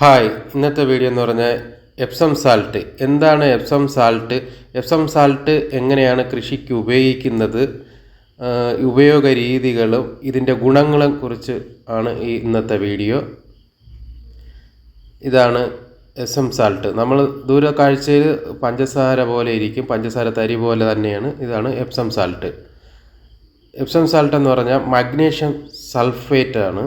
Hi ഇന്നത്തെ video എന്ന് പറഞ്ഞാൽ എപ്സം സാൾട്ട് എന്താണ് എപ്സം സാൾട്ട് എപ്സം സാൾട്ട് എങ്ങനെയാണ് കൃഷിക്ക് ഉപയോഗിക്കുന്നത്? ഉപയോഗ രീതികളും ഇതിന്റെ ഗുണങ്ങളും കുറിച്ച് ആണ് ഈ ഇന്നത്തെ വീഡിയോ ഇതാണ് എസം സാൾട്ട് നമ്മൾ ദൂരക്കാഴ്ചയിൽ പഞ്ചസാര പോലെ ഇരിക്കും. പഞ്ചസാര തരി പോലെ തന്നെയാണ് ഇതാണ് എപ്സം സാൾട്ട് എപ്സം സാൾട്ട് എന്ന് പറഞ്ഞാൽ മഗ്നീഷ്യം സൾഫേറ്റ് ആണ്.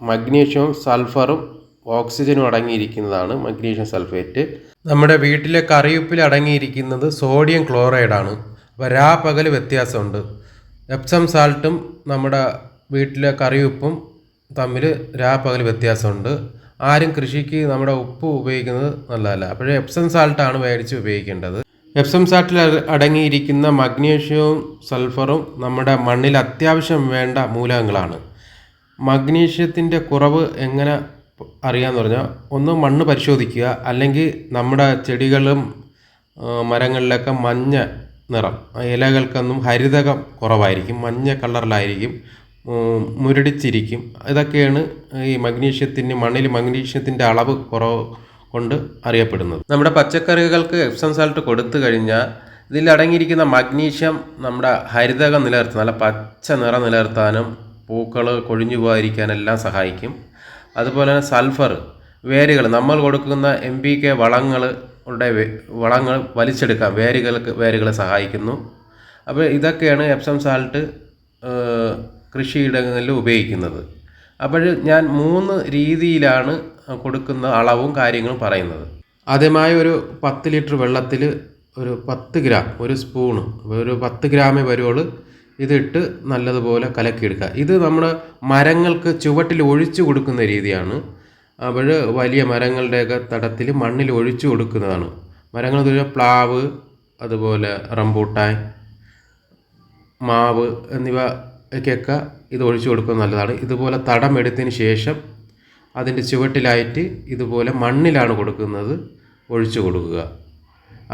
മഗ്നീഷ്യവും സൾഫറും ഓക്സിജനും അടങ്ങിയിരിക്കുന്നതാണ് മഗ്നീഷ്യം സൾഫേറ്റ്. നമ്മുടെ വീട്ടിലെ കറിയുപ്പിൽ അടങ്ങിയിരിക്കുന്നത് സോഡിയം ക്ലോറൈഡാണ്. അപ്പോൾ രാ പകൽ വ്യത്യാസമുണ്ട്. എപ്സം സാൾട്ടും നമ്മുടെ വീട്ടിലെ കറിയുപ്പും തമ്മിൽ രാ പകൽ വ്യത്യാസമുണ്ട്. ആരും കൃഷിക്ക് നമ്മുടെ ഉപ്പ് ഉപയോഗിക്കുന്നത് നല്ലതല്ല. അപ്പോഴേ എപ്സം സാൾട്ടാണ് മേടിച്ച് ഉപയോഗിക്കേണ്ടത്. എപ്സം സാൾട്ടിൽ അടങ്ങിയിരിക്കുന്ന മഗ്നീഷ്യവും സൾഫറും നമ്മുടെ മണ്ണിൽ അത്യാവശ്യം വേണ്ട മൂലകങ്ങളാണ്. മഗ്നീഷ്യത്തിന്റെ കുറവ് എങ്ങനെ അറിയാമെന്ന് പറഞ്ഞാൽ ഒന്ന് മണ്ണ് പരിശോധിക്കുക അല്ലെങ്കിൽ നമ്മുടെ ചെടികളും മരങ്ങളിലൊക്കെ മഞ്ഞ നിറം ഇലകൾക്കൊന്നും ഹരിതകം കുറവായിരിക്കും മഞ്ഞ കളറിലായിരിക്കും മുരടിച്ചിരിക്കും. ഇതൊക്കെയാണ് ഈ മഗ്നീഷ്യത്തിന് മണ്ണിൽ മഗ്നീഷ്യത്തിന്റെ അളവ് കുറവ് കൊണ്ട് അറിയപ്പെടുന്നത്. നമ്മുടെ പച്ചക്കറികൾക്ക് എപ്സം സാൾട്ട് കൊടുത്തു കഴിഞ്ഞാൽ ഇതിൽ അടങ്ങിയിരിക്കുന്ന മഗ്നീഷ്യം നമ്മുടെ ഹരിതകം നിലനിർത്താൻ നല്ല പച്ച നിറം നിലനിർത്താനും പൂക്കൾ കൊഴിഞ്ഞു പോകാതിരിക്കാനെല്ലാം സഹായിക്കും. അതുപോലെ തന്നെ സൾഫർ വേരുകൾ. നമ്മൾ കൊടുക്കുന്ന എം പി കെ വളങ്ങൾ വളങ്ങൾ വലിച്ചെടുക്കാൻ വേരുകൾക്ക് വേരുകളെ സഹായിക്കുന്നു. അപ്പോൾ ഇതൊക്കെയാണ് എപ്സം സാൾട്ട് കൃഷിയിടങ്ങളിൽ ഉപയോഗിക്കുന്നത്. അപ്പോൾ ഞാൻ മൂന്ന് രീതിയിലാണ് കൊടുക്കുന്ന അളവും കാര്യങ്ങളും പറയുന്നത്. ആദ്യമായി ഒരു പത്ത് ലിറ്റർ വെള്ളത്തിൽ ഒരു പത്ത് ഗ്രാം ഒരു സ്പൂണ് ഒരു പത്ത് ഗ്രാമേ വരുവുള്ളൂ ഇതിട്ട് നല്ലതുപോലെ കലക്കിയെടുക്കുക. ഇത് നമ്മൾ മരങ്ങൾക്ക് ചുവട്ടിൽ ഒഴിച്ചു കൊടുക്കുന്ന രീതിയാണ്. അപ്പോൾ വലിയ മരങ്ങളുടെയൊക്കെ തടത്തിൽ മണ്ണിൽ ഒഴിച്ചു കൊടുക്കുന്നതാണ്. മരങ്ങൾ എന്ന് പ്ലാവ് അതുപോലെ റംബൂട്ടാൻ മാവ് എന്നിവയ്ക്കൊക്കെ ഇത് ഒഴിച്ചു കൊടുക്കുന്നത് നല്ലതാണ്. ഇതുപോലെ തടം എടുത്തതിന് ശേഷം അതിന്റെ ചുവട്ടിലായിട്ട് ഇതുപോലെ മണ്ണിലാണ് കൊടുക്കുന്നത് ഒഴിച്ചു കൊടുക്കുക.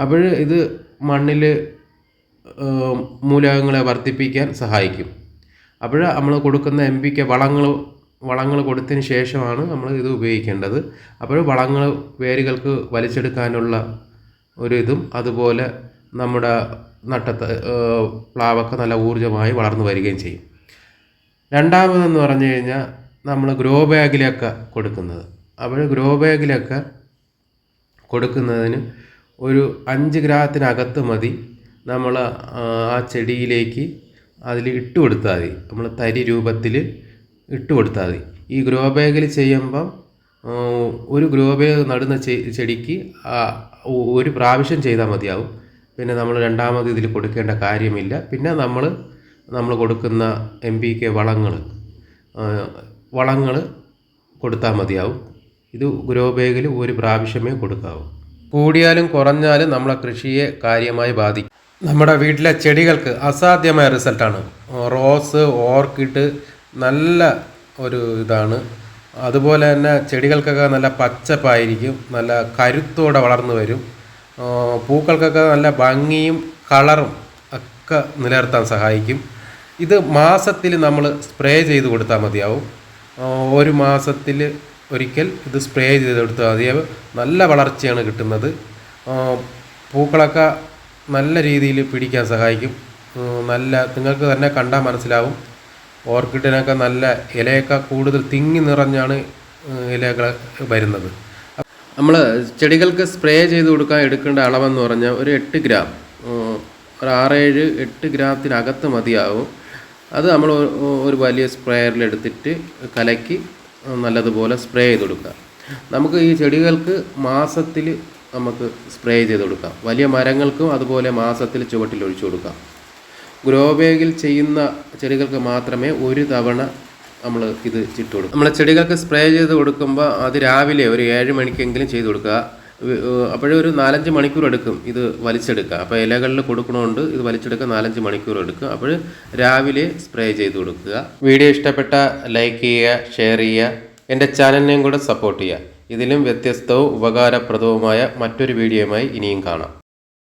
അപ്പോൾ ഇത് മണ്ണിൽ മൂലകങ്ങളെ വർദ്ധിപ്പിക്കാൻ സഹായിക്കും. അപ്പോൾ നമ്മൾ കൊടുക്കുന്ന എം പിക്ക് വളങ്ങൾ വളങ്ങൾ കൊടുത്തതിന് ശേഷമാണ് നമ്മൾ ഇത് ഉപയോഗിക്കേണ്ടത്. അപ്പോൾ വളങ്ങൾ വേരുകൾക്ക് വലിച്ചെടുക്കാനുള്ള ഒരു ഇതും അതുപോലെ നമ്മുടെ നട്ടത്ത് പ്ലാവൊക്കെ നല്ല ഊർജമായി വളർന്നു വരികയും ചെയ്യും. രണ്ടാമതെന്ന് പറഞ്ഞു കഴിഞ്ഞാൽ നമ്മൾ ഗ്രോ ബാഗിലൊക്കെ കൊടുക്കുന്നത്. അപ്പോൾ ഗ്രോ ബാഗിലൊക്കെ കൊടുക്കുന്നതിന് ഒരു അഞ്ച് ഗ്രാമത്തിനകത്ത് മതി. നമ്മൾ ആ ചെടിയിലേക്ക് അതിൽ ഇട്ട് കൊടുത്താൽ മതി. നമ്മൾ തരി രൂപത്തിൽ ഇട്ട് കൊടുത്താൽ മതി. ഈ ഗ്രോ ബാഗിൽ ചെയ്യുമ്പം ഒരു ഗ്രോ ബാഗ് നടുന്ന ചെടിക്ക് ഒരു പ്രാവശ്യം ചെയ്താൽ മതിയാവും. പിന്നെ നമ്മൾ രണ്ടാമത് ഇതിൽ കൊടുക്കേണ്ട കാര്യമില്ല. പിന്നെ നമ്മൾ നമ്മൾ കൊടുക്കുന്ന എം പി കെ വളങ്ങൾ വളങ്ങൾ കൊടുത്താൽ മതിയാവും. ഇത് ഗ്രോ ബാഗിൽ ഒരു പ്രാവശ്യമേ കൊടുക്കാവൂ. കൂടിയാലും കുറഞ്ഞാലും നമ്മളെ കൃഷിയെ കാര്യമായി ബാധിക്കും. നമ്മുടെ വീട്ടിലെ ചെടികൾക്ക് അസാധ്യമായ റിസൾട്ടാണ്. റോസ് ഓർക്കിഡ് നല്ല ഒരു ഇതാണ്. അതുപോലെ തന്നെ ചെടികൾക്കൊക്കെ നല്ല പച്ചപ്പായിരിക്കും നല്ല കരുത്തോടെ വളർന്നു വരും. പൂക്കൾക്കൊക്കെ നല്ല ഭംഗിയും കളറും ഒക്കെ നിലനിർത്താൻ സഹായിക്കും. ഇത് മാസത്തിൽ നമ്മൾ സ്പ്രേ ചെയ്ത് കൊടുത്താൽ മതിയാവും. ഒരു മാസത്തിൽ ഒരിക്കൽ ഇത് സ്പ്രേ ചെയ്ത് കൊടുത്താൽ മതിയാവും. നല്ല വളർച്ചയാണ് കിട്ടുന്നത്. പൂക്കളൊക്കെ നല്ല രീതിയിൽ പിടിക്കാൻ സഹായിക്കും. നല്ല നിങ്ങൾക്ക് തന്നെ കണ്ടാൽ മനസ്സിലാവും. ഓർക്കിഡിനൊക്കെ നല്ല ഇലയൊക്കെ കൂടുതൽ തിങ്ങി നിറഞ്ഞാണ് ഇലകൾ വരുന്നത്. നമ്മൾ ചെടികൾക്ക് സ്പ്രേ ചെയ്ത് കൊടുക്കാൻ എടുക്കേണ്ട അളവെന്ന് പറഞ്ഞാൽ ഒരു എട്ട് ഗ്രാം. ഒരു ആറേഴ് എട്ട് ഗ്രാമത്തിനകത്ത് മതിയാവും. അത് നമ്മൾ ഒരു വലിയ സ്പ്രേയറിൽ എടുത്തിട്ട് കലക്കി നല്ലതുപോലെ സ്പ്രേ ചെയ്ത് കൊടുക്കുക. നമുക്ക് ഈ ചെടികൾക്ക് മാസത്തിൽ നമുക്ക് സ്പ്രേ ചെയ്ത് കൊടുക്കാം. വലിയ മരങ്ങൾക്കും അതുപോലെ മാസത്തിൽ ചുവട്ടിൽ ഒഴിച്ചു കൊടുക്കാം. ഗ്രോ ബാഗിൽ ചെയ്യുന്ന ചെടികൾക്ക് മാത്രമേ ഒരു തവണ നമ്മൾ ഇത് ചിട്ട് കൊടുക്കും. നമ്മൾ ചെടികൾക്ക് സ്പ്രേ ചെയ്ത് കൊടുക്കുമ്പോൾ അത് രാവിലെ ഒരു ഏഴ് മണിക്കെങ്കിലും ചെയ്ത് കൊടുക്കുക. അപ്പോഴേ ഒരു നാലഞ്ച് മണിക്കൂർ എടുക്കും ഇത് വലിച്ചെടുക്കുക അപ്പോൾ ഇലകളിൽ കൊടുക്കണമുണ്ട് ഇത് വലിച്ചെടുക്കുക നാലഞ്ച് മണിക്കൂർ എടുക്കും. അപ്പോൾ രാവിലെ സ്പ്രേ ചെയ്ത് കൊടുക്കുക. വീഡിയോ ഇഷ്ടപ്പെട്ട ലൈക്ക് ചെയ്യുക ഷെയർ ചെയ്യുക. എന്റെ ചാനലിനെയും കൂടെ സപ്പോർട്ട് ചെയ്യുക. ഇതിലും വ്യത്യസ്തവും ഉപകാരപ്രദവുമായ മറ്റൊരു വീഡിയോയുമായി ഇനിയും കാണാം.